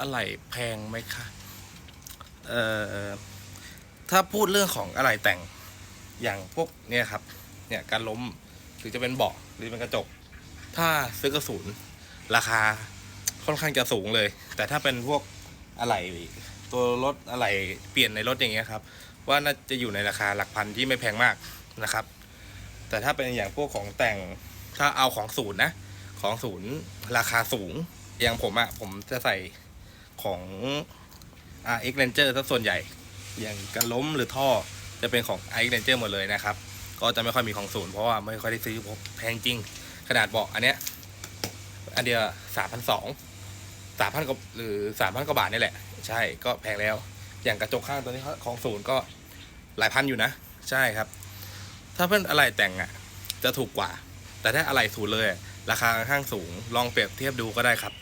อะไรแพงไหมคะเอ่อถ้าพูดเรื่องของอะไรแต่งอย่างพวกเนี่ยครับเนี่ยการล้มหรือจะเป็นเบาะหรือเป็นกระจก ถ้าซื้อกระสุนราคาค่อนข้างจะสูงเลย แต่ถ้าเป็นพวกอะไรตัวรถอะไรเปลี่ยนในรถอย่างเงี้ยครับ ว่าน่าจะอยู่ในราคาหลักพันที่ไม่แพงมากนะครับ แต่ถ้าเป็นอย่างพวกของแต่งถ้าเอาของศูนย์นะ ของศูนย์ราคาสูงอย่างผมอะผมจะใส่ ของ RX Ranger ซะส่วนใหญ่ อย่างการล้มหรือท่อจะเป็นของ RX Ranger หมดเลยนะครับ ก็จะไม่ค่อยมีของศูนย์เพราะว่าไม่ค่อยได้ซื้อผมแพงจริง ขนาดเบาะอันเนี้ยอันเดียวสามพันสองสามพันกว่าหรือสามพันกว่าบาทนี่แหละ ใช่ก็แพงแล้ว อย่างกระจกข้างตัวนี้ของศูนย์ก็หลายพันอยู่นะ ใช่ครับ ถ้าเป็นอะไรแต่งอะ จะถูกกว่า แต่ถ้าอะไรศูนย์เลย ราคาค่อนข้างสูงลองเปรียบเทียบดูก็ได้ครับ